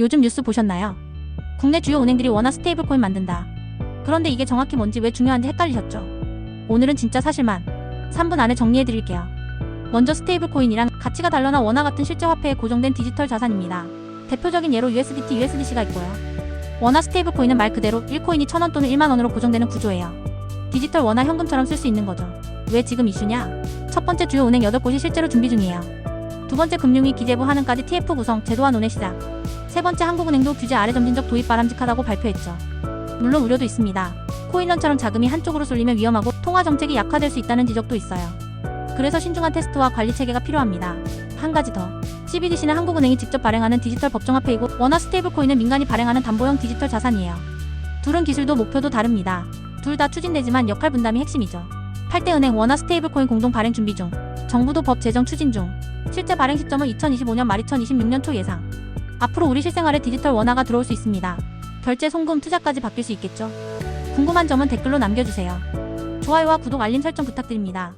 요즘 뉴스 보셨나요? 국내 주요 은행들이 원화 스테이블 코인 만든다. 그런데 이게 정확히 뭔지 왜 중요한지 헷갈리셨죠? 오늘은 진짜 사실만 3분 안에 정리해 드릴게요. 먼저 스테이블 코인이란 가치가 달러나 원화 같은 실제 화폐에 고정된 디지털 자산입니다. 대표적인 예로 USDT, USDC가 있고요. 원화 스테이블 코인은 말 그대로 1코인이 1000원 또는 1만원으로 고정되는 구조예요. 디지털 원화 현금처럼 쓸 수 있는 거죠. 왜 지금 이슈냐? 첫 번째 주요 은행 8곳이 실제로 준비 중이에요. 두 번째 금융위 기재부 하는까지 TF 구성, 제도화 논의 시작. 세 번째 한국은행도 규제 아래 점진적 도입 바람직하다고 발표했죠. 물론 우려도 있습니다. 코인런처럼 자금이 한쪽으로 쏠리면 위험하고 통화 정책이 약화될 수 있다는 지적도 있어요. 그래서 신중한 테스트와 관리 체계가 필요합니다. 한 가지 더. CBDC는 한국은행이 직접 발행하는 디지털 법정화폐이고 원화 스테이블 코인은 민간이 발행하는 담보형 디지털 자산이에요. 둘은 기술도 목표도 다릅니다. 둘 다 추진되지만 역할 분담이 핵심이죠. 8대 은행 원화 스테이블 코인 공동 발행 준비 중. 정부도 법 제정 추진 중. 실제 발행 시점은 2025년 말 2026년 초 예상. 앞으로 우리 실생활에 디지털 원화가 들어올 수 있습니다. 결제, 송금, 투자까지 바뀔 수 있겠죠? 궁금한 점은 댓글로 남겨주세요. 좋아요와 구독, 알림 설정 부탁드립니다.